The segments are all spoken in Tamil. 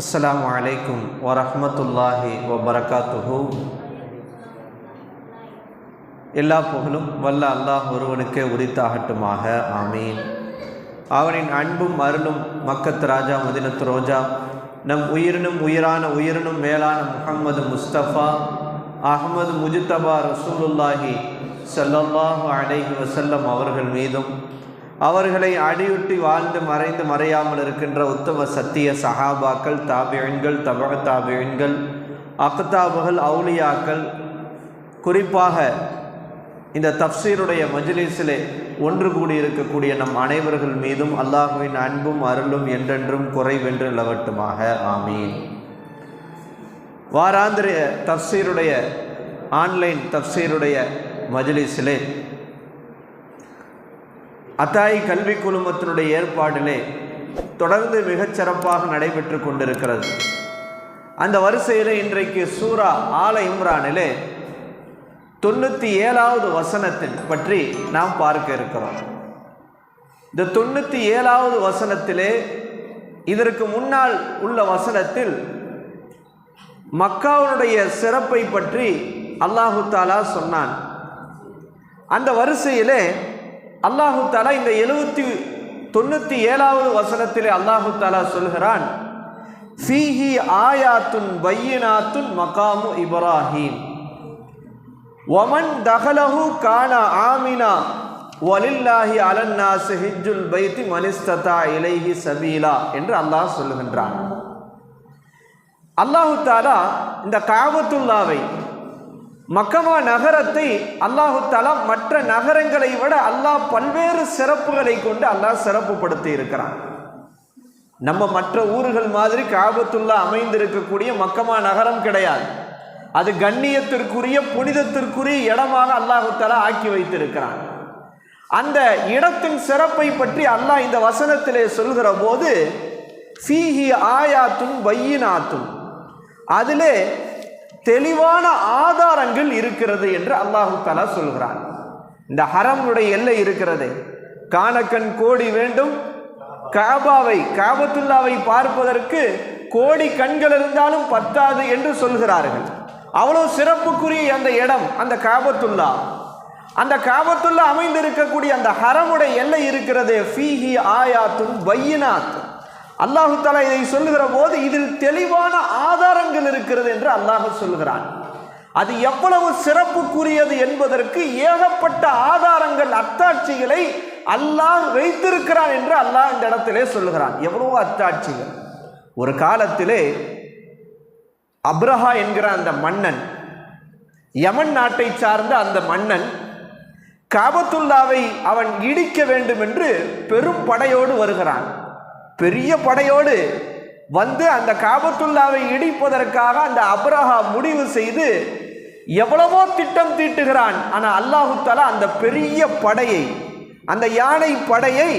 அஸ்ஸலாமு அலைக்கும் வரஹ்மத்துல்லாஹி வபரகாத்துஹு. எல்லா புகழும் வல்ல அல்லாஹ் ஒருவனுக்கே உரித்தாகட்டுமாக. ஆமீன். அவனின் அன்பும் அருளும் மக்கத் ராஜா மதினத்து ரோஜா நம் உயிரினும் உயிரான உயிரினும் மேலான முஹம்மது முஸ்தபா அகமது முஜித்தபா ரசூலுல்லாஹி ஸல்லல்லாஹு அலைஹி வசல்லம் அவர்கள் மீதும் அவர்களை அடியுட்டி வாழ்ந்து மறைந்து மறையாமல் இருக்கின்ற உத்தம சத்திய சஹாபாக்கள் தாபியன்கள் தபக தாபியன்கள் அக்தாபுகள் அவுலியாக்கள் குறிப்பாக இந்த தப்சீருடைய மஜ்லிஸிலே ஒன்று கூடி இருக்கக்கூடிய நம் அனைவர்கள் மீதும் அல்லாஹுவின் அன்பும் அருளும் என்றென்றும் குறைவென்று நிலவட்டுமாக. ஆமீன். வாராந்திர தப்சீருடைய ஆன்லைன் தப்சீருடைய மஜ்லிஸிலே அத்தாய் கல்வி குழுமத்தினுடைய ஏற்பாடிலே தொடர்ந்து மிகச்சிறப்பாக நடைபெற்று கொண்டிருக்கிறது. அந்த வரிசையில் இன்றைக்கு சூரா ஆல இம்ரானிலே தொண்ணூற்றி ஏழாவது வசனத்தின் பற்றி நாம் பார்க்க இருக்கிறோம். இந்த தொண்ணூற்றி ஏழாவது வசனத்திலே இதற்கு முன்னால் உள்ள வசனத்தில் மக்காவுடைய சிறப்பை பற்றி அல்லாஹு தாலா சொன்னான். அந்த வரிசையிலே அல்லாஹு தாலா இந்த எழுபத்தி தொண்ணூற்றி ஏழாவது வசனத்திலே அல்லாஹு தாலா சொல்கிறான் ஃபீஹி ஆயாத்துன் பையினாத்துன் மகாமு இப்ராஹீம். ஒமன் தகலஹு கான ஆமினா வலில்லாஹி அலன்னாசு ஹிஜுல் பைத்தி மனிஸ்ததா இலைஹி சபீலா என்று அல்லாஹ் சொல்லுகின்றான். அல்லாஹு தாலா இந்த காபத்துல்லாவை மக்கமா நகரத்தை அல்லாஹு தாலா மற்ற நகரங்களை விட அல்லாஹ் பல்வேறு சிறப்புகளை கொண்டு அல்லாஹ் சிறப்புப்படுத்தி இருக்கிறான். நம்ம மற்ற ஊர்கள் மாதிரி காபத்துள்ளா அமைந்திருக்கக்கூடிய மக்கமா நகரம் கிடையாது. அது கண்ணியத்திற்குரிய புனிதத்திற்குரிய இடமாக அல்லாஹு தாலா ஆக்கி வைத்திருக்கிறான். அந்த இடத்தின் சிறப்பை பற்றி அல்லாஹ் இந்த வசனத்திலே சொல்கிற போது ஃபீஹி ஆயாத்தும் பையினாத்தும். அதிலே தெளிவான ஆதாரங்கள் இருக்கிறது என்று அல்லாஹு தலா சொல்கிறான். இந்த ஹரமுடைய எல்லை இருக்கிறது. காணக்கண் கோடி வேண்டும். காபாவை காபத்துல்லாவை பார்ப்பதற்கு கோடி கண்கள் இருந்தாலும் பத்தாது என்று சொல்கிறார்கள். அவ்வளவு சிறப்புக்குரிய அந்த இடம் அந்த காபத்துல்லா. அந்த காபத்துள்ள அமைந்திருக்கக்கூடிய அந்த ஹரமுடைய எல்லை இருக்கிறது. ஃபீஹி ஆயாத்தும் பையினாத் அல்லாஹு தாலா இதை சொல்லுகிற போது இதில் தெளிவான ஆதாரங்கள் இருக்கிறது என்று அல்லாஹ் சொல்கிறான் அது எவ்வளவு சிறப்புக்குரியது என்பதற்கு ஏகப்பட்ட ஆதாரங்கள் அத்தாட்சிகளை அல்லாஹ் வைத்திருக்கிறான் என்று அல்லாஹ் இந்த இடத்திலே சொல்லுகிறான். எவ்வளவோ அத்தாட்சிகள். ஒரு காலத்திலே அப்ரஹா என்கிற அந்த மன்னன் யமன் நாட்டை சார்ந்த அந்த மன்னன் காபத்துல்லாவை அவன் இடிக்க வேண்டும் என்று பெரும் படையோடு வருகிறான். பெரிய படையோடு வந்து அந்த காபத்துல்லாவை இடிப்பதற்காக அந்த அப்ரஹா முடிவு செய்து எவ்வளவோ திட்டம் தீட்டுகிறான். ஆனால் அல்லாஹு தாலா அந்த பெரிய படையை அந்த யானை படையை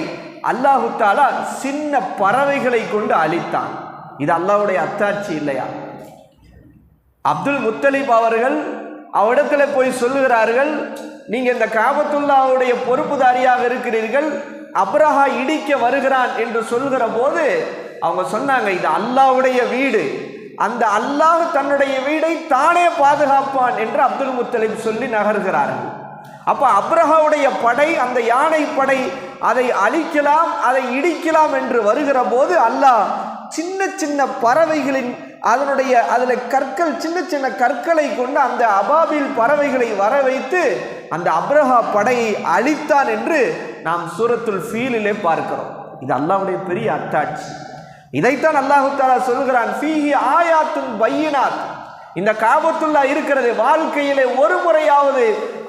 அல்லாஹு தாலா சின்ன பறவைகளை கொண்டு அழித்தான். இது அல்லாஹுடைய அத்தாட்சி இல்லையா? அப்துல் முத்தலிப் அவர்கள் அவரிடத்தில் போய் சொல்லுகிறார்கள் நீங்கள் இந்த காபத்துல்லாவுடைய பொறுப்புதாரியாக இருக்கிறீர்கள். அப்ரஹா இடிக்க வருகிறான் என்று சொல்கிற போது அவங்க சொன்னாங்க இது அல்லாவுடைய வீடு. அந்த அல்லாஹ் தன்னுடைய வீடை தானே பாதுகாப்பான் என்று அப்துல் முத்தலிப் சொல்லி நகர்கிறார்கள். அப்போ அப்ரஹாவுடைய படை அந்த யானை படை அதை அழிக்கலாம் அதை இடிக்கலாம் என்று வருகிற போது அல்லாஹ் சின்ன சின்ன பறவைகளின் அதனுடைய அதில் கற்கள் சின்ன சின்ன கற்களை கொண்டு அந்த அபாபில் பறவைகளை வர வைத்து அந்த அப்ரஹா படையை அழித்தான் என்று நாம் சூரத்துல் ஃபீலிலே பார்க்கிறோம். இது அல்லாவுடைய பெரிய அத்தாட்சி. இதைத்தான் அல்லாஹு தாலா சொல்கிறான் ஃபீஹி ஆயாத்தும் பையினாத். இந்த காபத்துல்லா இருக்கிறது வாழ்க்கையிலே ஒரு முறையாவது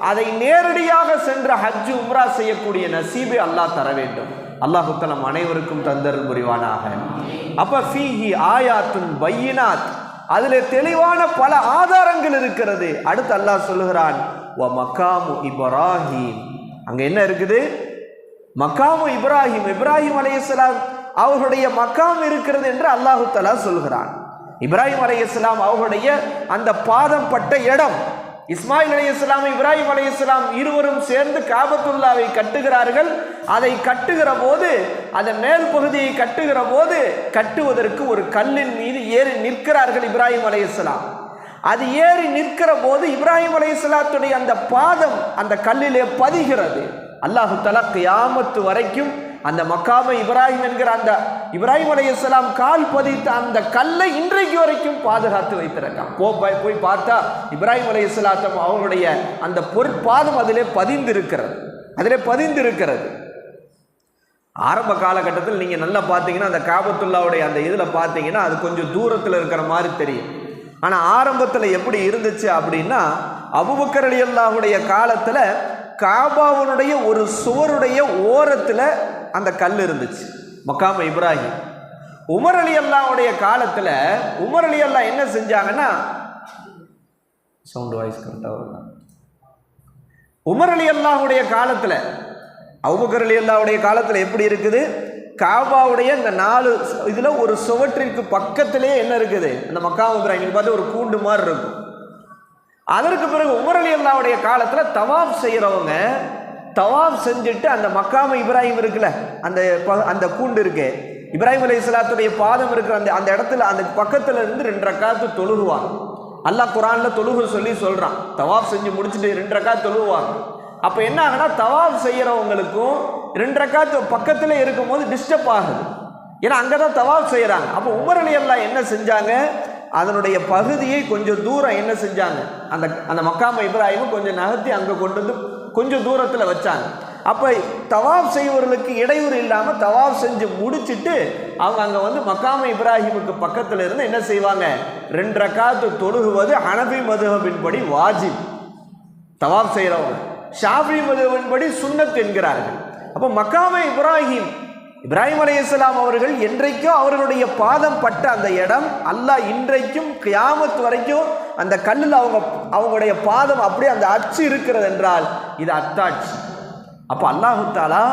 அதை நேரடியாக சென்ற ஹஜ்ஜு உம்ரா செய்யக்கூடிய நசீபை அல்லாஹ் தர வேண்டும். அல்லாஹு தலம் அனைவருக்கும் தந்தருள் புரிவானாக. அப்ப ஃபீஹி ஆயாத்தும் பையினாத். அதில் தெளிவான பல ஆதாரங்கள் இருக்கிறது. அடுத்து அல்லாஹ் சொல்லுகிறான் வ மக்காமு இப்ராஹிம். அங்க என்ன இருக்குது? மக்காமு இப்ராஹிம் இப்ராஹிம் அலையாம் அவர்களுடைய மக்காம் இருக்கிறது என்று அல்லாஹு தலா சொல்கிறான். இப்ராஹிம் அலையாம் அவர்களுடைய அந்த பாதம் பட்ட இடம் இஸ்மாயில் அலி இஸ்லாம் இப்ராஹிம் அலி இஸ்லாம் இருவரும் சேர்ந்து காபத்துல்லாவை கட்டுகிறார்கள். அதை கட்டுகிற போது அதன் மேல் பகுதியை கட்டுகிற போது கட்டுவதற்கு ஒரு கல்லின் மீது ஏறி நிற்கிறார்கள் இப்ராஹிம் அலி இஸ்லாம் அது ஏறி நிற்கிற போது இப்ராஹிம் அலி இஸ்லாத்துடைய அந்த பாதம் அந்த கல்லிலே பதிகிறது. அல்லாஹு தலா கியாமத்து வரைக்கும் அந்த மக்காம இப்ராஹிம் என்கிற அந்த இப்ராஹிம் அலி கால் பதித்த அந்த கல்லை இன்றைக்கு வரைக்கும் பாதுகாத்து வைத்திருக்கான். போ போய் பார்த்தா இப்ராஹிம் அலி இஸ்லாத்தம் அவருடைய அந்த பொற்பாதம் அதிலே பதிந்திருக்கிறது. அதிலே பதிந்திருக்கிறது. ஆரம்ப காலகட்டத்தில் நீங்கள் நல்லா பார்த்தீங்கன்னா அந்த காபத்துல்லாவுடைய அந்த இதில் பார்த்தீங்கன்னா அது கொஞ்சம் தூரத்தில் இருக்கிற மாதிரி தெரியும். ஆனால் ஆரம்பத்தில் எப்படி இருந்துச்சு அப்படின்னா அபுபக்கரளி அல்லாவுடைய காலத்தில் காபாவுடைய ஒரு சுவருடைய ஓரத்தில் அந்த கல் இருந்துச்சு. மக்காம இப்ராஹிம். உமர் அலி அல்லாவுடைய காலத்தில் உமர் அலி அல்லா என்ன செஞ்சாங்கன்னா சவுண்ட் வாய்ஸ் கரெக்டாக வருங்க உமர் அலி அல்லாவுடைய காலத்தில் அவுபக்கர் அலி அல்லாவுடைய காலத்தில் எப்படி இருக்குது? காபாவுடைய இந்த நாலு இதில் ஒரு சுவற்றிற்கு பக்கத்திலே என்ன இருக்குது? அந்த மக்கா இப்ராஹிம் பார்த்து ஒரு கூண்டு மாதிரி இருக்கும். அதற்கு பிறகு உமரலி அல்லாவுடைய காலத்தில் தவாப் செய்கிறவங்க தவாப் செஞ்சுட்டு அந்த மக்காம இப்ராஹிம் இருக்குல்ல அந்த ப- அந்த கூண்டு இருக்கு இப்ராஹிம் அலி இஸ்லாத்துடைய பாதம் இருக்கிற அந்த அந்த இடத்துல அந்த பக்கத்துல இருந்து ரெண்டு ரக்காத்து தொழுகுவாங்க. அல்லாஹ் குரான்ல தொழுகு சொல்லி சொல்றான். தவாப் செஞ்சு முடிச்சுட்டு ரெண்டு ரக்காத்து தொழுகுவாங்க. அப்போ என்ன ஆகுனா தவாப் செய்கிறவங்களுக்கும் ரெண்டு ரக்காத்து பக்கத்தில் இருக்கும்போது டிஸ்டர்ப் ஆகுது. ஏன்னா அங்கே தான் தவாப் செய்கிறாங்க அப்போ உமர் அலி என்ன செஞ்சாங்க? அதனுடைய பகுதியை கொஞ்சம் தூரம் என்ன செஞ்சாங்க? அந்த அந்த மக்காம இப்ராஹிமும் கொஞ்சம் நகர்த்தி அங்கே கொண்டு வந்து கொஞ்சம் தூரத்தில் வச்சாங்க. அப்போ தவாப் செய்வர்களுக்கு இடையூறு இல்லாமல் தவாப் செஞ்சு முடிச்சிட்டு அவங்க அங்கே வந்து மக்காம இப்ராஹிமுக்கு பக்கத்தில் இருந்து என்ன செய்வாங்க? ரெண்டு ரக்காத்து தொழுகுவது ஹனபி மதுகபின்படி வாஜிப். தவாப் செய்கிறவங்க ஷாஃபி மதுகபின்படி சுண்ணத் என்கிறார்கள். அப்போ மக்காம இப்ராஹிம் இப்ராஹிம் அலைஹிஸ்ஸலாம் அவர்கள் என்றைக்கும் அவர்களுடைய பாதம் பட்ட அந்த இடம் அல்லாஹ் இன்றைக்கும் கியாமத் வரைக்கும் அந்த கல்லில் அவங்க அவங்களுடைய பாதம் அப்படியே அந்த அச்சு இருக்கிறது என்றால் இது அத்தாட்சி. அப்போ அல்லாஹு தாலா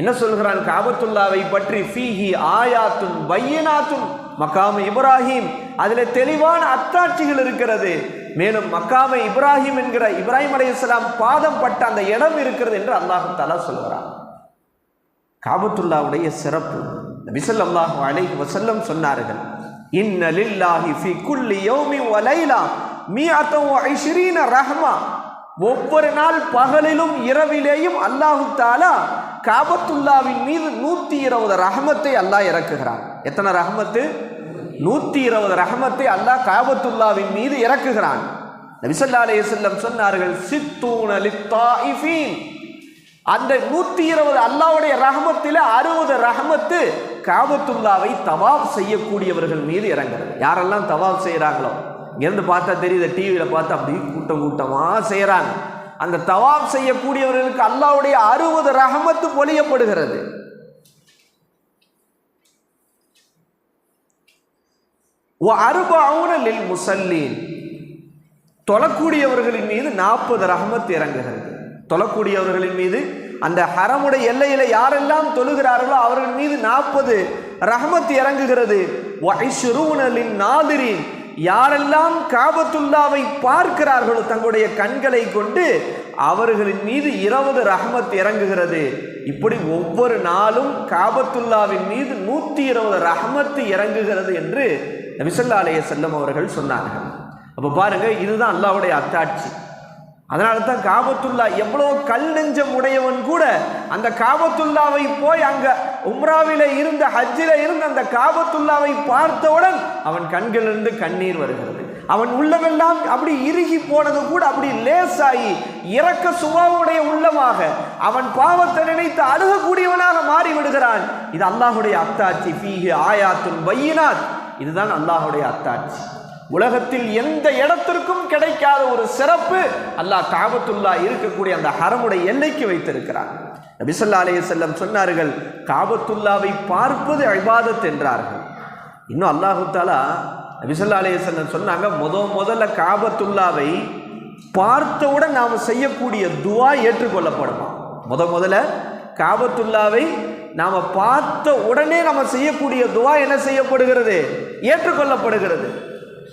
என்ன சொல்கிறான்? காபத்துல்லாவை பற்றி ஃபீஹி ஆயாத்தும் பையனாத்தும் மக்காம இப்ராஹிம். அதில் தெளிவான அத்தாட்சிகள் இருக்கிறது. மேலும் மக்காம இப்ராஹிம் என்கிற இப்ராஹிம் அலைஹிஸ்ஸலாம் பாதம் பட்ட அந்த இடம் இருக்கிறது என்று அல்லாஹு தாலா சொல்கிறான். காபத்துல்லாவுடைய சிறப்பு. நபிசல் அல்லாஹு அலைஹி வசல்லம் சொன்னார்கள் இன்ன லில்லாஹி ஃபி குல்லி யௌமி வ லைலா மிஅத்து ரஹ்மா. ஒவ்வொரு நாள் பகலிலும் இரவிலேயும் அல்லாஹு தாலா காபத்துல்லாவின் மீது நூற்றி இருபது ரஹமத்தை அல்லாஹ் இறக்குகிறான். எத்தனை ரஹமத்து? நூற்றி இருபது ரஹமத்தை அல்லாஹ் காபத்துல்லாவின் மீது இறக்குகிறான். நபிசல்லா அலையம் சொன்னார்கள் சித்தூன லித்தாயிஃபீன் அந்த நூற்றி இருபது அல்லாவுடைய ரஹமத்தில் அறுபது ரஹமத்து காபத்துல்லாவை தவாப் செய்யக்கூடியவர்கள் மீது இறங்குறது. யாரெல்லாம் தவாப் செய்கிறாங்களோ? இங்கேருந்து பார்த்தா தெரியுது டிவியில் பார்த்தா அப்படி கூட்டம் கூட்டமாக செய்கிறாங்க. அந்த தவாப் செய்யக்கூடியவர்களுக்கு அல்லாவுடைய அறுபது ரஹமத்து பொழியப்படுகிறது. அருபாவுனில் முசல்லீன். தொழக்கூடியவர்களின் மீது நாற்பது ரஹமத் இறங்குகிறது. தொழக்கூடியவர்களின் மீது அந்த ஹரமுடைய எல்லையில் யாரெல்லாம் தொழுகிறார்களோ அவர்கள் மீது நாற்பது ரஹமத் இறங்குகிறது. வைஷ்ரூனலின் நாதிரின் யாரெல்லாம் காபத்துல்லாவை பார்க்கிறார்களோ தங்களுடைய கண்களை கொண்டு அவர்களின் மீது இருபது ரஹமத் இறங்குகிறது. இப்படி ஒவ்வொரு நாளும் காபத்துல்லாவின் மீது நூற்றி இருபது ரஹமத்து இறங்குகிறது என்று நபிசல்லா அலைய செல்லம் அவர்கள் சொன்னார்கள். அப்போ பாருங்க இதுதான் அல்லாவுடைய அத்தாட்சி. அதனால தான் காபத்துல்லா எவ்வளோ கல் நெஞ்சம் உடையவன் கூட அந்த காபத்துல்லாவை போய் அங்கே உம்ராவில இருந்த ஹஜ்ஜில இருந்த அந்த காபத்துல்லாவை பார்த்தவுடன் அவன் கண்களிலிருந்து கண்ணீர் வருகிறது. அவன் உள்ளமெல்லாம் அப்படி இறுகி போனது கூட அப்படி லேசாகி இறக்க சுபாவுடைய உள்ளமாக அவன் பாவத்தை நினைத்து அழுகக்கூடியவனாக மாறி விடுகிறான் இது அல்லாஹுடைய அத்தாட்சி. ஃபீஹி ஆயாத்துன் பையினாத். இதுதான் அல்லாஹுடைய அத்தாட்சி. உலகத்தில் எந்த இடத்திற்கும் கிடைக்காத ஒரு சிறப்பு அல்லாஹ் காபத்துல்லா இருக்கக்கூடிய அந்த ஹரமுடைய எல்லைக்கு வைத்திருக்கிறார் நபிசல்லா அலைய செல்லம் சொன்னார்கள் காபத்துல்லாவை பார்ப்பது அழ்பாதத் என்றார்கள். இன்னும் அல்லாஹு தாலா நபிசல்லா அலைய செல்லம் சொன்னாங்க முத முதல்ல காபத்துல்லாவை பார்த்தவுடன் நாம் செய்யக்கூடிய துவா ஏற்றுக்கொள்ளப்படுமா? முத முதல்ல காபத்துல்லாவை நாம் பார்த்த உடனே நம்ம செய்யக்கூடிய துவா என்ன செய்யப்படுகிறது? ஏற்றுக்கொள்ளப்படுகிறது.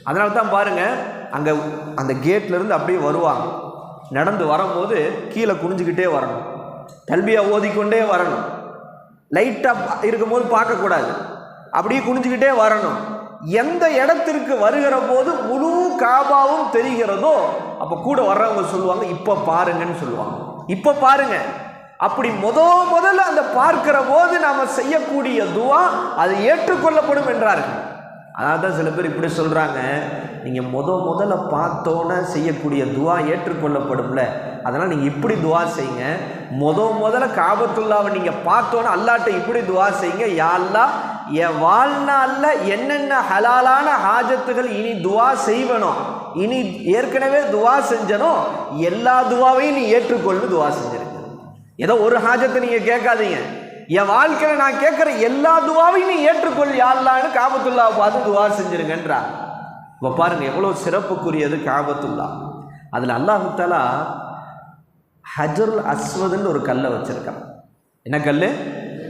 அதனால தான் பாருங்க அங்கே அந்த கேட்லேருந்து அப்படியே வருவாங்க. நடந்து வரும்போது கீழே குனிஞ்சுக்கிட்டே வரணும். தல்பியை ஓதிக்கொண்டே வரணும். லைட்டாக இருக்கும்போது பார்க்கக்கூடாது. அப்படியே குனிஞ்சுக்கிட்டே வரணும். எந்த இடத்திற்கு வருகிற போது முழு காபாவும் தெரிகிறதோ அப்போ கூட வர்றவங்க சொல்லுவாங்க இப்போ பாருங்கன்னு சொல்லுவாங்க. இப்போ பாருங்க. அப்படி முத முதல்ல அந்த பார்க்கிற போது நாம் செய்யக்கூடிய துவா அது ஏற்றுக்கொள்ளப்படும் என்றார்கள். அதாவது தான் சில பேர் இப்படி சொல்கிறாங்க நீங்கள் முத முதல்ல பார்த்தோன்னே செய்யக்கூடிய துவா ஏற்றுக்கொள்ளப்படும்ல. அதனால் நீங்கள் இப்படி துவா செய்யுங்க. முத முதல்ல காபத்துல்லாவை நீங்கள் பார்த்தோன்னே அல்லாட்ட இப்படி துவா செய்யுங்க. யாரெல்லாம் என் வாழ்நாளில் என்னென்ன ஹலாலான ஹாஜத்துகள் இனி துவா செய்வனோ இனி ஏற்கனவே துவா செஞ்சனோ எல்லா துவாவையும் நீ ஏற்றுக்கொள்ளு துவா செஞ்சிருக்க. ஏதோ ஒரு ஹாஜத்தை நீங்கள் கேட்காதீங்க. என் வாழ்க்கையில் நான் கேட்குற எல்லா துவாவையும் நீ ஏற்றுக்கொள் யாழ்லான்னு காபத்துல்லாவை பார்த்து துவா செஞ்சிருங்கன்றா. இப்போ பாருங்க எவ்வளோ சிறப்புக்குரியது காபத்துல்லா. அதில் அல்லாஹுத்தாலா ஹஜருல் அஸ்வதுன்னு ஒரு கல்லை வச்சிருக்கான். என்ன கல்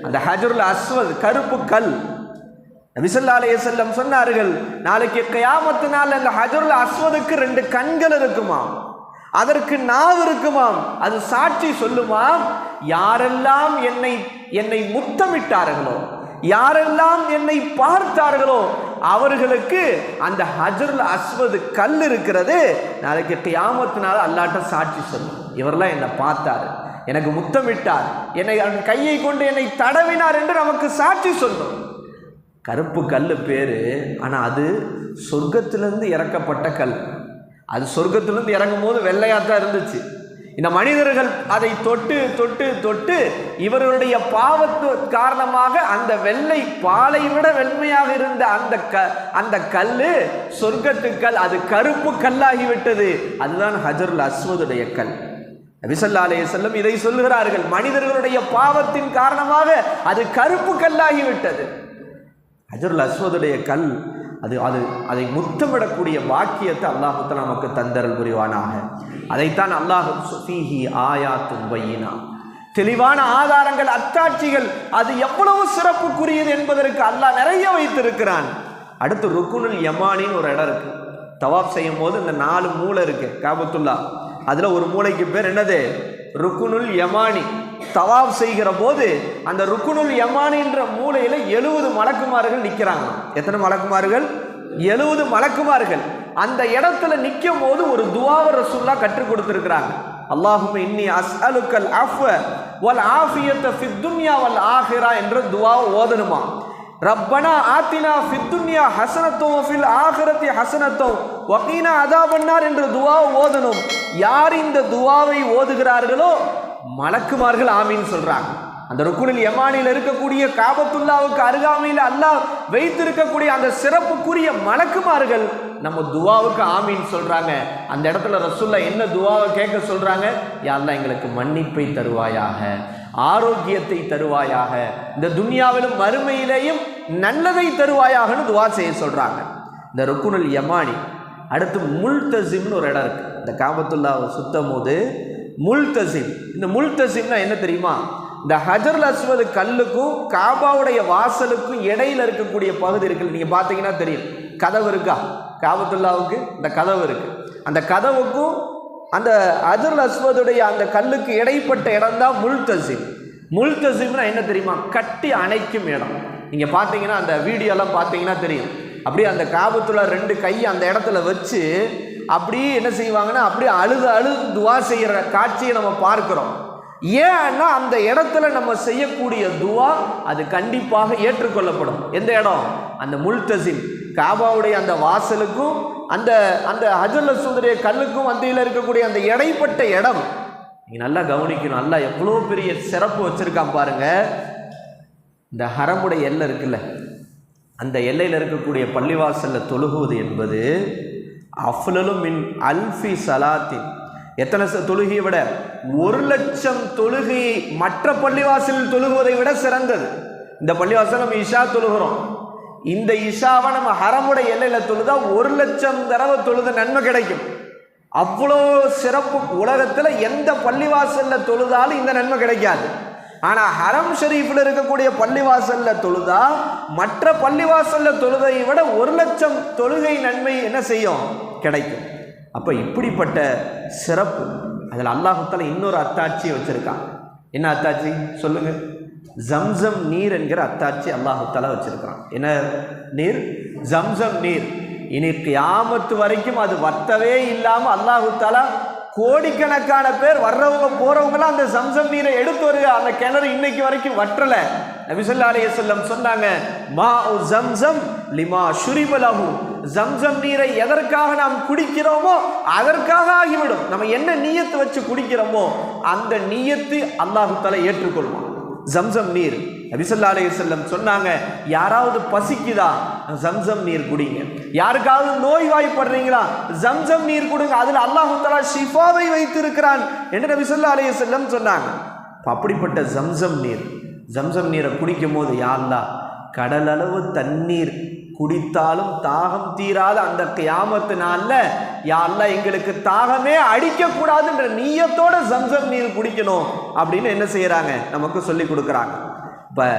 அந்த ஹஜருல் அஸ்வத் கருப்பு கல். நபிசல்லா அலைய செல்லம் சொன்னார்கள் நாளைக்கு கயாமத்தினால் நாள் அந்த ஹஜருல் அஸ்வதுக்கு ரெண்டு கண்கள் இருக்குமா? அதற்கு நாவு இருக்குமாம். அது சாட்சி சொல்லுமாம். யாரெல்லாம் என்னை என்னை முத்தமிட்டார்களோ யாரெல்லாம் என்னை பார்த்தார்களோ அவர்களுக்கு அந்த ஹஜருல் அஸ்வது கல் இருக்கிறது. நாளைக்கு கியாமத்தினால அல்லாட்ட சாட்சி சொல்லும். இவரெல்லாம் என்னை பார்த்தாரு. எனக்கு முத்தமிட்டார். என்னை கையை கொண்டு என்னை தடவினார் என்று நமக்கு சாட்சி சொல்லும். கருப்பு கல் பேர். ஆனால் அது சொர்க்கத்திலிருந்து இறக்கப்பட்ட கல். அது சொர்க்கத்திலிருந்து இறங்கும் போது வெள்ளையாக தான் இருந்துச்சு. இந்த மனிதர்கள் அதை தொட்டு தொட்டு தொட்டு இவர்களுடைய பாவத்து காரணமாக அந்த வெள்ளை பாலை விட வெண்மையாக இருந்த அந்த க அந்த கல் சொர்க்கத்துக்கல் அது கருப்பு கல்லாகிவிட்டது அதுதான் ஹஜருல் அஸ்வதுடைய கல். நபிசல்லா செல்லும் இதை சொல்லுகிறார்கள். மனிதர்களுடைய பாவத்தின் காரணமாக அது கருப்பு கல்லாகிவிட்டது ஹஜருல் அஸ்வதுடைய கல் அது அது அதை முத்தமிடக்கூடிய வாக்கியத்தை அல்லாஹுத்த நமக்கு தந்தரல் புரிவானாக. அதைத்தான் அல்லாஹு சுஃபீஹி ஆயா தும்பையினா தெளிவான ஆதாரங்கள் அத்தாட்சிகள் அது எவ்வளவு சிறப்புக்குரியது என்பதற்கு அல்லாஹ் நிறைய வைத்திருக்கிறான். அடுத்து ருக்குனுல் யமானின்னு ஒரு இடம் இருக்கு. தவாப் செய்யும் போது இந்த நாலு மூளை இருக்கு காபத்துல்லா. அதில் ஒரு மூளைக்கு பேர் என்னது? ருக்குனுல் யமானி. தவாப் செய்கிற போது அந்த ருக்குனுல் யமானின்ற மூலையில் எழுபது மலக்குமார்கள் நிற்கிறாங்க எத்தனை மலக்குமார்கள்? எழுபது மலக்குமார்கள். அந்த இடத்துல நிற்கும் போது ஒரு துவாவ ரசூல்லா கற்றுக் கொடுத்துருக்குறாங்க. அல்லாஹும் இன்னி அஸ்அலுக்கல் அஃவ வல் ஆஃபியத்த ஃபித்துன்யா வல் ஆஹிரா என்ற துவாவை ஓதணுமா? ரப்பனா ஆத்தினா ஃபித்துன்யா ஹசனத்தோ ஃபில் ஆஹிரத்தி ஹசனத்தோ வக்கீனா அதா பண்ணார் என்ற துவாவை ஓதணும். யார் இந்த துவாவை ஓதுகிறார்களோ மலக்குமார்கள் ஆமின்னு சொல்கிறாங்க அந்த ருக்குனில் யமானில் இருக்கக்கூடிய காபத்துல்லாவுக்கு அருகாமையில் அல்லாஹ் வைத்திருக்கக்கூடிய அந்த சிறப்புக்குரிய மலக்குமார்கள் நம்ம துவாவுக்கு ஆமீன் சொல்கிறாங்க அந்த இடத்துல ரசுல்லா என்ன துவாவை கேட்க சொல்கிறாங்க யாரெல்லாம் எங்களுக்கு மன்னிப்பை தருவாயாக ஆரோக்கியத்தை தருவாயாக இந்த துன்யாவிலும் மறுமையிலேயும் நல்லதை தருவாயாகன்னு துவா செய்ய சொல்கிறாங்க இந்த ருக்குனுல் யமானி அடுத்து முல்தசிம்னு ஒரு இடம் இருக்குது இந்த காபத்துல்லாவை சுத்தம் போது முல்தசிம். இந்த முல்தசிம்னா என்ன தெரியுமா? இந்த ஹஜர் அஸ்வது கல்லுக்கும் காபாவுடைய வாசலுக்கும் இடையில இருக்கக்கூடிய பகுதி இருக்கு நீங்கள் பார்த்தீங்கன்னா தெரியும். கதவு இருக்கா? காபத்துல்லாவுக்கு இந்த கதவு இருக்கு. அந்த கதவுக்கும் அந்த ஹஜருல் அஸ்வதுடைய அந்த கல்லுக்கு இடைப்பட்ட இடம் தான் முல்தசிம். முல்தசிம்னா என்ன தெரியுமா? கட்டி அணைக்கும் இடம். நீங்கள் பார்த்தீங்கன்னா அந்த வீடியோலாம் பார்த்தீங்கன்னா தெரியும். அப்படியே அந்த காபத்துள்ள ரெண்டு கை அந்த இடத்துல வச்சு அப்படியே என்ன செய்வாங்கன்னா அப்படியே அழுது அழுது துவா செய்கிற காட்சியை நம்ம பார்க்குறோம். ஏன்னா அந்த இடத்துல நம்ம செய்யக்கூடிய துவா அது கண்டிப்பாக ஏற்றுக்கொள்ளப்படும். எந்த இடம்? அந்த முல்தசிம். காபாவுடைய அந்த வாசலுக்கும் அந்த அந்த ஹஜல் சுந்தரிய கல்லுக்கும் மத்தியில் இருக்கக்கூடிய அந்த இடைப்பட்ட இடம். நீங்கள் நல்லா கவனிக்கணும். நல்லா எவ்வளோ பெரிய சிறப்பு வச்சுருக்கான் பாருங்கள் இந்த ஹரமுடைய எல்லை இருக்குல்ல. அந்த எல்லையில் இருக்கக்கூடிய பள்ளிவாசலில் தொழுகுவது என்பது அஃலலும் மின் அல்ஃபி சலாத்தின். எத்தனை ச- தொழுகையை விட ஒரு லட்சம் தொழுகையை மற்ற பள்ளிவாசலில் தொழுகுவதை விட சிறந்தது. இந்த பள்ளிவாசல் நம்ம இஷா தொழுகிறோம். இந்த இஷாவை நம்ம ஹரமுடைய எல்லையில் தொழுதா ஒரு லட்சம் தடவை தொழுத நன்மை கிடைக்கும். அவ்வளோ சிறப்பு உலகத்தில் எந்த பள்ளிவாசலில் தொழுதாலும் இந்த நன்மை கிடைக்காது. ஆனால் ஹரம் ஷெரீஃபில் இருக்கக்கூடிய பள்ளிவாசலில் தொழுதா மற்ற பள்ளிவாசலில் தொழுதையை விட ஒரு லட்சம் தொழுகை நன்மை என்ன செய்யும்? கிடைக்கும். அப்போ இப்படிப்பட்ட சிறப்பு. அதில் அல்லாஹுத்தால இன்னொரு அத்தாட்சியை வச்சுருக்கான். என்ன அத்தாட்சி? சொல்லுங்கள் ஜம்சம் நீர் என்கிற அத்தாட்சி அல்லாஹுத்தால வச்சுருக்கிறான் என்ன நீர்? ஜம்சம் நீர். இனி கியாமத்து வரைக்கும் அது வர்த்தவே இல்லாமல் அல்லாஹுத்தாலா கோடிக்கணக்கான பேர் வர்றவங்க போறவங்களாம் அந்த சம்சம் நீரை எடுத்து வருக. அந்த கிணறு இன்னைக்கு வரைக்கும் வற்றல. நபிசல்லா அலைய செல்லம் சொன்னாங்க மா ஜம்சம் லிமா ஷுரிபலஹு ஜம்சம் நீரை எதற்காக நாம் குடிக்கிறோமோ அதற்காக ஆகிவிடும். நம்ம என்ன நீயத்து வச்சு குடிக்கிறோமோ அந்த நீயத்து அல்லாஹு தலை ஏற்றுக்கொள்வோம் ஜம்சம் நீர். நபிசல்லா அலைய செல்லம் சொன்னாங்க யாராவது பசிக்குதா? ஜம்சம் நீர் குடிங்க. யாருக்காவது நோய்வாய்ப்படுறீங்களா? ஜம்சம் நீர் கொடுங்க. அதில் அல்லாஹு தலா ஷிஃபாவை வைத்திருக்கிறான் என்று நபிசல்லா அலைய செல்லம் சொன்னாங்க. அப்படிப்பட்ட ஜம்சம் நீர் ஜம்சம் நீரை குடிக்கும் போது யாழ்லா கடலளவு தண்ணீர் குடித்தாலும் தாகம் தீராத அந்த கியாமத்தினால நாள்ல எங்களுக்கு தாகமே அடிக்கக்கூடாதுன்ற நீயத்தோட ஜம்சம் நீர் குடிக்கணும் அப்படின்னு என்ன செய்கிறாங்க நமக்கு சொல்லி கொடுக்குறாங்க. இப்போ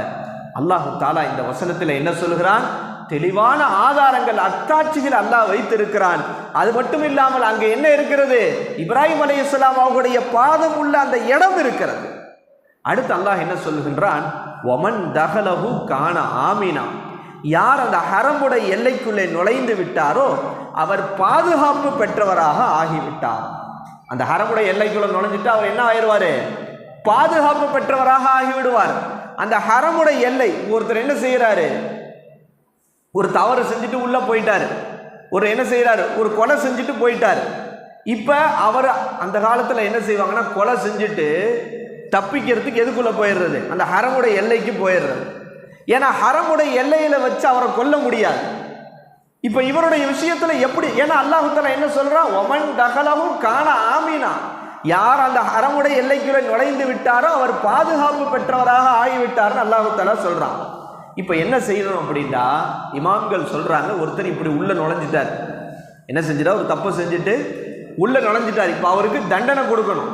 அல்லாஹு தாலா இந்த வசனத்தில் என்ன சொல்கிறான் தெளிவான ஆதாரங்கள் அத்தாட்சிகள் அல்லாஹ் வைத்திருக்கிறான். அது மட்டும் இல்லாமல் அங்கே என்ன இருக்கிறது? இப்ராஹிம் அலையாம் அவர்களுடைய பாதம் உள்ள அந்த இடம் இருக்கிறது. அடுத்து அல்லாஹ் என்ன சொல்லுகின்றான்? ஒமன் தகலகு காண ஆமினா. யார் அந்த ஹரம்புடைய எல்லைக்குள்ளே நுழைந்து விட்டாரோ அவர் பாதுகாப்பு பெற்றவராக ஆகிவிட்டார். அந்த ஹரமுடைய எல்லைக்குள்ள நுழைஞ்சிட்டு அவர் என்ன ஆயிடுவார்? பாதுகாப்பு பெற்றவராக ஆகிவிடுவார். அந்த ஹரமுடைய எல்லை ஒருத்தர் என்ன செய்கிறாரு ஒரு தவறு செஞ்சுட்டு உள்ளே போயிட்டாரு. ஒரு என்ன செய்கிறாரு ஒரு கொலை செஞ்சுட்டு போயிட்டார். இப்போ அவர் அந்த காலத்தில் என்ன செய்வாங்கன்னா கொலை செஞ்சுட்டு தப்பிக்கிறதுக்கு எதுக்குள்ளே போயிடுறது? அந்த ஹரமுடைய எல்லைக்கு போயிடுறது. ஏன்னா ஹரமுடைய எல்லையில் வச்சு அவரை கொல்ல முடியாது. இப்போ இவருடைய விஷயத்தில் எப்படி ஏன்னா அல்லாஹுத்தலா என்ன சொல்கிறான் ஒமன் தகலவும் காண ஆமீனா. யார் அந்த ஹரமுடைய எல்லைக்குள்ளே நுழைந்து விட்டாரோ அவர் பாதுகாப்பு பெற்றவராக ஆகிவிட்டார்னு அல்லாஹுத்தலா சொல்கிறான் இப்போ என்ன செய்யணும் அப்படின்னா இமாம்கள் சொல்கிறாங்க ஒருத்தர் இப்படி உள்ளே நுழைஞ்சிட்டார். என்ன செஞ்சிட்டா? ஒரு தப்பு செஞ்சுட்டு உள்ளே நுழைஞ்சிட்டார். இப்போ அவருக்கு தண்டனை கொடுக்கணும்.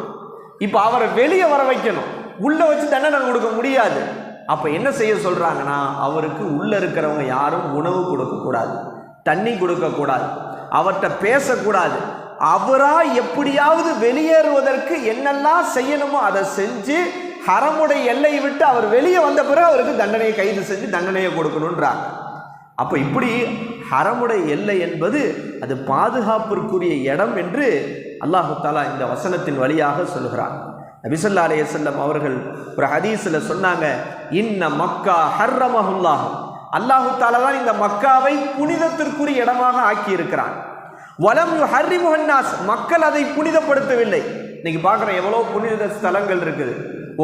இப்போ அவரை வெளியே வர வைக்கணும். உள்ளே வச்சு தண்டனை கொடுக்க முடியாது. அப்போ என்ன செய்ய சொல்கிறாங்கன்னா அவருக்கு உள்ளே இருக்கிறவங்க யாரும் உணவு கொடுக்கக்கூடாது தண்ணி கொடுக்கக்கூடாது அவர்கிட்ட பேசக்கூடாது. அவரா எப்படியாவது வெளியேறுவதற்கு என்னெல்லாம் செய்யணுமோ அதை செஞ்சு ஹரமுடைய எல்லையை விட்டு அவர் வெளியே வந்த பிறகு அவருக்கு தண்டனையை கைது செஞ்சு தண்டனையை கொடுக்கணுன்றாங்க. அப்போ இப்படி ஹரமுடைய எல்லை என்பது அது பாதுகாப்பிற்குரிய இடம் என்று அல்லாஹு தாலா இந்த வசனத்தின் வழியாக சொல்கிறார் நபிசல்லா அலைய செல்லம் அவர்கள் ஒரு ஹதீஸில் சொன்னாங்க இன்ன மக்கா ஹர்ரமஹுல்லாகும் அல்லாஹு தாலா தான் இந்த மக்காவை புனிதத்திற்குரிய இடமாக ஆக்கி இருக்கிறான் வலம் ஹர்ரி முகன்னாஸ் மக்கள் அதை புனிதப்படுத்தவில்லை. இன்னைக்கு பார்க்குறோம் எவ்வளோ புனித ஸ்தலங்கள் இருக்குது.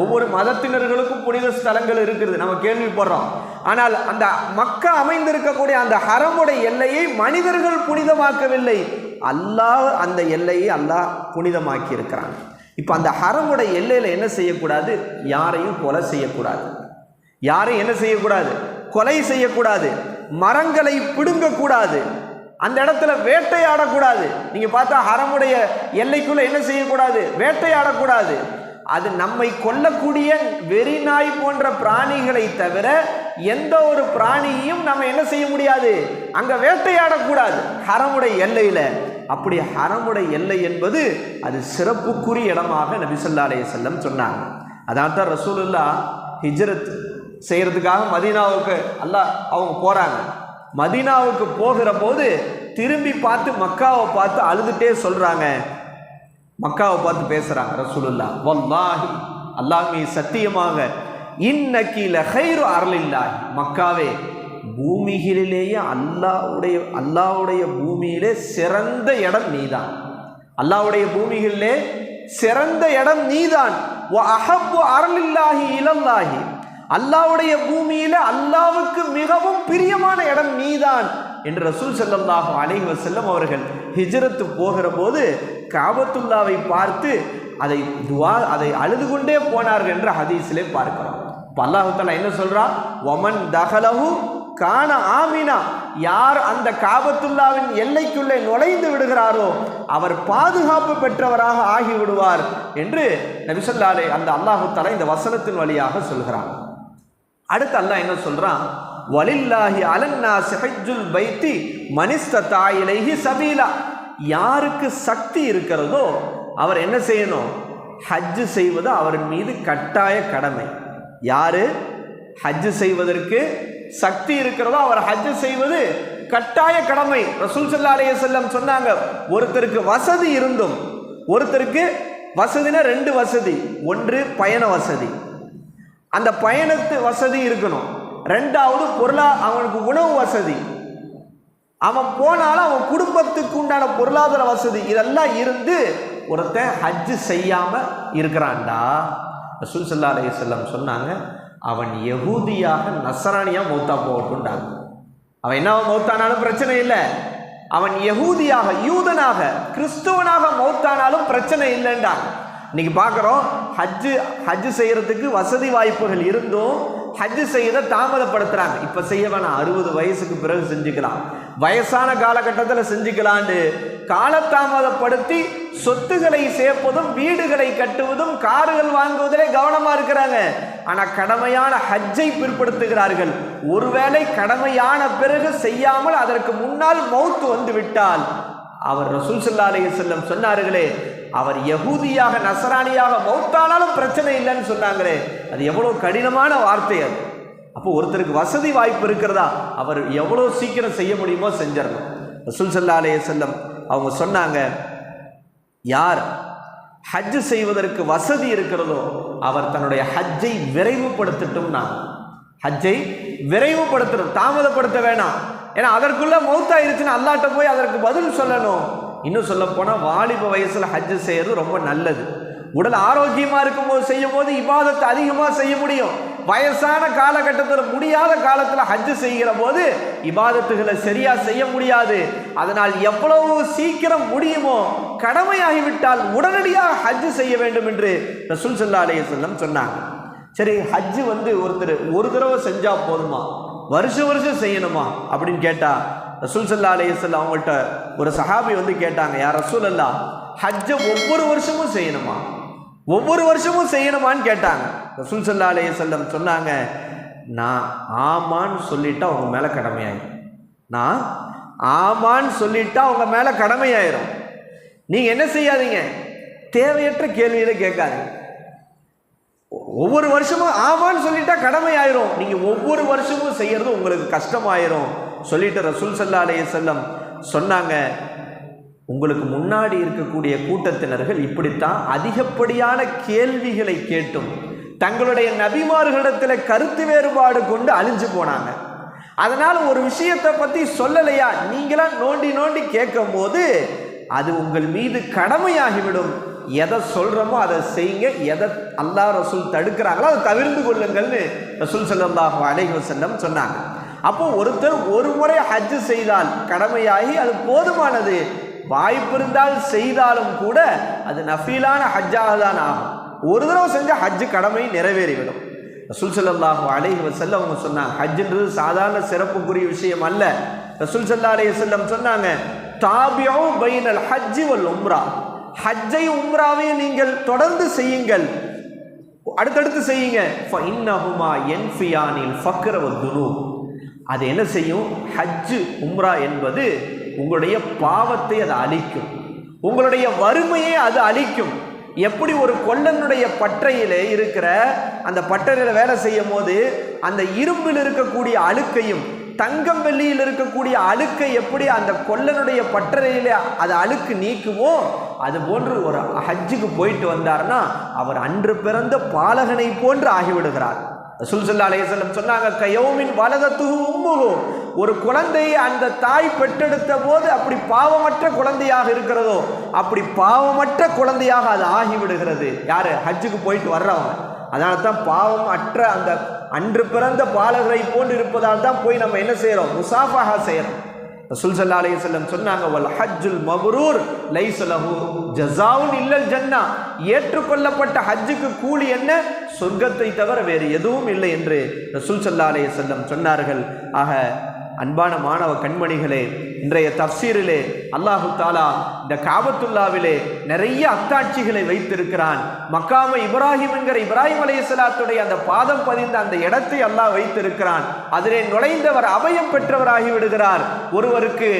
ஒவ்வொரு மதத்தினர்களுக்கும் புனித ஸ்தலங்கள் இருக்கிறது நம்ம கேள்விப்படுறோம். ஆனால் அந்த மக்கள் அமைந்திருக்கக்கூடிய அந்த ஹரமுடைய எல்லையை மனிதர்கள் புனிதமாக்கவில்லை. அல்லாஹ் அந்த எல்லையை அல்லாஹ் புனிதமாக்கி இருக்கிறாங்க இப்போ அந்த ஹரமுடைய எல்லையில் என்ன செய்யக்கூடாது? யாரையும் கொலை செய்யக்கூடாது. யாரையும் என்ன செய்யக்கூடாது? கொலை செய்யக்கூடாது. மரங்களை பிடுங்கக்கூடாது. அந்த இடத்துல வேட்டையாடக்கூடாது. நீங்க பார்த்தா ஹரமுடைய எல்லைக்குள்ள என்ன செய்யக்கூடாது? வேட்டையாடக்கூடாது. அது நம்மை கொல்லக்கூடிய வெறி நாய் போன்ற பிராணிகளை தவிர எந்த ஒரு பிராணியையும் நம்ம என்ன செய்ய முடியாது? அங்க வேட்டையாடக்கூடாது. ஹரமுடைய எல்லையில. அப்படி ஹரமுடைய எல்லை என்பது அது சிறப்புக்குரிய இடமாக நபிசல்லா அலைய செல்லம் சொன்னாங்க. அதான் தான் ரசூலுல்லா ஹிஜ்ரத் செய்யறதுக்காக மதீனாவுக்கு அல்லாஹ் அவங்க போறாங்க. மதீனாவுக்கு போகிற போது திரும்பி பார்த்து மக்காவை பார்த்து அழுதுகிட்டே சொல்கிறாங்க மக்காவை பார்த்து பேசுகிறாங்க ரசூலுல்லா. வல்லாஹி அல்லாஹ் சத்தியமாக இன்னக்கீல ஹைரு அருளில்லாஹி. மக்காவே பூமிகளிலேயே அல்லாவுடைய அல்லாவுடைய பூமியிலே சிறந்த இடம் நீதான். அல்லாவுடைய பூமிகளிலே சிறந்த இடம் நீதான். அஹப்பு அருளில்லாஹி இலல்லாஹி. அல்லாவுடைய பூமியில அல்லாவுக்கு மிகவும் பிரியமான இடம் நீதான் என்று ரசூல் செல்லல்லாகும் அலைஹி செல்லம் அவர்கள் ஹிஜரத்து போகிற போது காபத்துல்லாவை பார்த்து அதை துவா அதை அழுது கொண்டே போனார்கள் என்று ஹதீஸிலே பார்க்கிறோம். இப்போ என்ன சொல்றான் ஒமன் தகலஹு காண ஆமினா. யார் அந்த காபத்துல்லாவின் எல்லைக்குள்ளே நுழைந்து விடுகிறாரோ அவர் பாதுகாப்பு பெற்றவராக ஆகிவிடுவார் என்று நபிசல்லாலே அந்த அல்லாஹு தலா இந்த வசனத்தின் வழியாக சொல்கிறான். அடுத்து அல்லாஹ் என்ன சொல்கிறான் வலில்லாஹி அலன்னா சிஹஜுல் பைத்தி மனிஸ்ததா தாயிலேஹி சபீலா. யாருக்கு சக்தி இருக்கிறதோ அவர் என்ன செய்யணும்? ஹஜ்ஜு செய்வது அவரின் மீது கட்டாய கடமை. யாரு? ஹஜ்ஜு செய்வதற்கு சக்தி இருக்கிறதோ அவர் ஹஜ்ஜு செய்வது கட்டாய கடமை. ரசூல் ஸல்லல்லாஹு அலைஹி சொன்னாங்க ஒருத்தருக்கு வசதி இருந்தும் ஒருத்தருக்கு வசதினா ரெண்டு வசதி. ஒன்று பயண வசதி அந்த பயணத்து வசதி இருக்கணும். ரெண்டாவது பொருளா அவனுக்கு உணவு வசதி. அவன் போனாலும் அவன் குடும்பத்துக்கு உண்டான பொருளாதார வசதி. இதெல்லாம் இருந்து ஒருத்தன் ஹஜ்ஜு செய்யாம இருக்கிறான்டா. ரசூல் சல்லா அலைஹி சொன்னாங்க அவன் எகூதியாக நசராணியாக மௌத்தா போகட்டும்டாங்க. அவன் என்ன மௌத்தானாலும் பிரச்சனை இல்லை. அவன் யகூதியாக யூதனாக கிறிஸ்துவனாக மௌத்தானாலும் பிரச்சனை இல்லைன்றாங்க. இன்னைக்கு பார்க்குறோம் ஹஜ்ஜு ஹஜ்ஜு செய்கிறதுக்கு வசதி வாய்ப்புகள் இருந்தும் ஹஜ்ஜு செய்யறத தாமதப்படுத்துகிறாங்க இப்போ செய்ய வேணாம். அறுபது வயசுக்கு பிறகு செஞ்சுக்கலாம். வயசான காலகட்டத்தில் செஞ்சுக்கலான்னு காலத்தாமதப்படுத்தி சொத்துக்களை சேர்ப்பதும் வீடுகளை கட்டுவதும் கார்கள் வாங்குவதிலே கவனமாக இருக்கிறாங்க. ஆனால் கடமையான ஹஜ்ஜை பிற்படுத்துகிறார்கள். ஒருவேளை கடமையான பிறகு செய்யாமல் அதற்கு முன்னால் மௌத்து வந்து விட்டால் அவர் ரசூல் ஸல்லல்லாஹு அலைய செல்லம் சொன்னார்களே அவர் யகூதியாக நசராணியாக மௌத்தானாலும் பிரச்சனை இல்லைன்னு சொன்னாங்களே அது எவ்வளோ கடினமான வார்த்தை அது. அப்போ ஒருத்தருக்கு வசதி வாய்ப்பு இருக்கிறதா அவர் எவ்வளோ சீக்கிரம் செய்ய முடியுமோ செஞ்சிடணும். ரசூல் ஸல்லல்லாஹு அலைய செல்லம் அவங்க சொன்னாங்க யார் ஹஜ்ஜு செய்வதற்கு வசதி இருக்கிறதோ அவர் தன்னுடைய ஹஜ்ஜை விரைவுபடுத்தட்டும்னா ஹஜ்ஜை விரைவுபடுத்தணும் தாமதப்படுத்த வேணாம். ஏன்னா அதற்குள்ள மௌத்தாயிருச்சுன்னா அல்லாட்ட போய் அதற்கு பதில் சொல்லணும். இன்னும் சொல்ல போனால் வாலிப வயசில் ஹஜ்ஜு செய்யறது ரொம்ப நல்லது. உடல் ஆரோக்கியமாக இருக்கும்போது செய்யும் போது இபாதத்தை அதிகமாக செய்ய முடியும். வயசான காலகட்டத்தில் முடியாத காலத்தில் ஹஜ்ஜு செய்கிற போது இபாதத்துகளை சரியாக செய்ய முடியாது. அதனால் எவ்வளவு சீக்கிரம் முடியுமோ கடமையாகிவிட்டால் உடனடியாக ஹஜ்ஜு செய்ய வேண்டும் என்று ரசூல் சல்லா அலைஹி சொன்னாங்க. சரி ஹஜ்ஜு வந்து ஒருத்தர் ஒரு தடவை செஞ்சால் போதுமா? வருஷம் வருஷம் செய்யணுமா? அப்படின்னு கேட்டா ரசூல் சல்லா அலையசல்ல அவங்கள்ட்ட ஒரு சஹாபி வந்து கேட்டாங்க யார் ரசூல் அல்லா ஹஜ்ஜை ஒவ்வொரு வருஷமும் செய்யணுமா? ஒவ்வொரு வருஷமும் செய்யணுமான்னு கேட்டாங்க. ரசூல் சல்லா அலையசல்லம் சொன்னாங்க நான் ஆமான்னு சொல்லிட்டா அவங்க மேலே கடமையாயிரும். நான் ஆமான்னு சொல்லிட்டா அவங்க மேலே கடமையாயிரும். நீங்கள் என்ன செய்யாதீங்க? தேவையற்ற கேள்வியில் கேட்காதீங்க. ஒவ்வொரு வருஷமும் ஆமான்னு சொல்லிட்டா கடமை ஆயிரும் நீங்க ஒவ்வொரு வருஷமும் செய்யறது உங்களுக்கு கஷ்டமாயிரும். சொல்லிட்டு ரசூல் ஸல்லல்லாஹு அலைஹி வஸல்லம் சொன்னாங்க. உங்களுக்கு முன்னாடி இருக்கக்கூடிய கூட்டத்தினர்கள் இப்படித்தான் அதிகப்படியான கேள்விகளை கேட்டும். தங்களுடைய நபிமார்களிடத்தில் கருத்து வேறுபாடு கொண்டு அழிஞ்சு போனாங்க. அதனால் ஒரு விஷயத்தை பற்றி சொல்லலையா? நீங்களாம் நோண்டி நோண்டி கேட்கும் போது அது உங்கள் மீது கடமையாகிவிடும். எதை சொல்கிறோமோ அதை செய்யுங்க. எதை அல்லா ரசூல் தடுக்கிறாங்களோ அதை தவிர்த்து கொள்ளுங்கள்னு ரசூல் ஸல்லல்லாஹு அலைஹி செல்லம் சொன்னாங்க. அப்போ ஒருத்தர் ஒரு முறை ஹஜ்ஜு செய்தால் கடமையாகி அது போதுமானது. வாய்ப்பு இருந்தால் செய்தாலும் கூட அது நஃபீலான ஹஜ்ஜாக தான் ஆகும். ஒரு தடவை செஞ்ச ஹஜ்ஜு கடமை நிறைவேறிவிடும். ரசூல் ஸல்லல்லாஹு அலைஹி வஸல்லம் அவங்க சொன்னாங்க ஹஜ்ஜுன்றது சாதாரண சிறப்புக்குரிய விஷயம் அல்ல. ரசூல் சல்லா அலைய செல்லம் சொன்னாங்க தாபியாவும் பைனல் ஹஜ்ஜி வல் உம்ரா. ஹஜ்ஜை உம்ராவையும் நீங்கள் தொடர்ந்து செய்யுங்கள். அடுத்தடுத்து செய்யுங்க. இன்னஹுமா யன்ஃபியானில் ஃபக்ரவர் வத்துனூப் அது என்ன செய்யும்? ஹஜ்ஜு உம்ரா என்பது உங்களுடைய பாவத்தை அது அழிக்கும். உங்களுடைய வறுமையை அது அழிக்கும். எப்படி ஒரு கொல்லனுடைய பற்றையிலே இருக்கிற அந்த பட்டறையில் வேலை செய்யும் போது அந்த இரும்பில் இருக்கக்கூடிய அழுக்கையும் தங்கம் வெள்ளியில் இருக்கக்கூடிய அழுக்கை எப்படி அந்த கொல்லனுடைய பட்டறையில் அது அழுக்கு நீக்குமோ அது போன்று ஒரு ஹஜ்ஜுக்கு போயிட்டு வந்தார்னா அவர் அன்று பிறந்த பாலகனை போன்று ஆகிவிடுகிறார். ரசூல் ஸல்லல்லாஹு சொன்னாங்க கயோமின் வலதத்துஹு உம்முஹு. ஒரு குழந்தையை அந்த தாய் பெற்றெடுத்த போது அப்படி பாவமற்ற குழந்தையாக இருக்கிறதோ அப்படி பாவமற்ற குழந்தையாக அது ஆகிவிடுகிறது. யாரு? ஹஜ்ஜுக்கு போயிட்டு வர்றவங்க. அதனால தான் பாவம் அற்ற அந்த அன்று பிறந்த பாலகரை போன்று இருப்பதால் தான் போய் நம்ம என்ன செய்கிறோம் முசாஃபஹா செய்கிறோம் ரசூல் சல்லா அலைஹி செல்லம் சொன்னாங்க வல் ஹஜ்ஜுல் மப்ரூர் லைஸ லஹு இல்லல் ஜன்னா. ஏற்றுக்கொள்ளப்பட்ட ஹஜ்ஜுக்கு கூலி என்ன? சொர்க்கத்தை தவிர வேறு எதுவும் இல்லை என்று ரசூல் சல்லா அலைஹி செல்லம் சொன்னார்கள். ஆக அன்பான மாணவ கண்மணிகளே இன்றைய தப்சீரிலே அல்லாஹு தாலா இந்த காபத்துல்லாவிலே நிறைய அத்தாட்சிகளை வைத்திருக்கிறான். மக்காம இப்ராஹிம் என்கிற இப்ராஹிம் அலைஹிஸ்ஸலாத்துடைய அந்த பாதம் பதிந்த அந்த இடத்தை அல்லாஹ் வைத்திருக்கிறான். அதிலே நுழைந்தவர் அபயம் பெற்றவராகி விடுகிறார். ஒருவருக்கு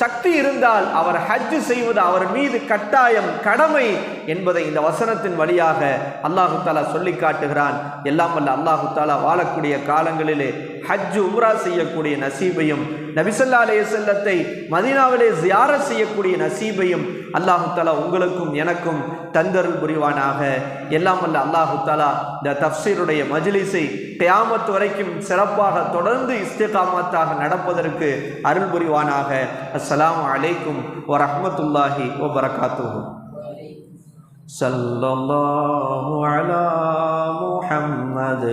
சக்தி இருந்தால் அவர் ஹஜ் செய்வது அவர் மீது கட்டாயம் கடமை என்பதை இந்த வசனத்தின் வழியாக அல்லாஹு தாலா சொல்லி காட்டுகிறான். எல்லாம் வல்ல அல்லாஹு தாலா வாழக்கூடிய காலங்களிலே ஹஜ் உம்ரா செய்யக்கூடிய நசீபையும் நபிசல்லா அலைய செல்லத்தை மதினாவிலே ஜியார செய்யக்கூடிய நசீபையும் அல்லாஹு தாலா உங்களுக்கும் எனக்கும் தந்தருள் புரிவானாக. எல்லாம் வல்ல அல்லாஹு தாலா இந்த தப்சீருடைய மஜ்லிஸை கியாமத்து வரைக்கும் சிறப்பாக தொடர்ந்து இஸ்திகாமத்தாக நடப்பதற்கு அருள் புரிவானாக. அஸ்லாம் அலைக்கும் வரஹ்மத்துல்லாஹி வபரகாத்துஹு. சல்லல்லாஹு அலா முஹம்மது.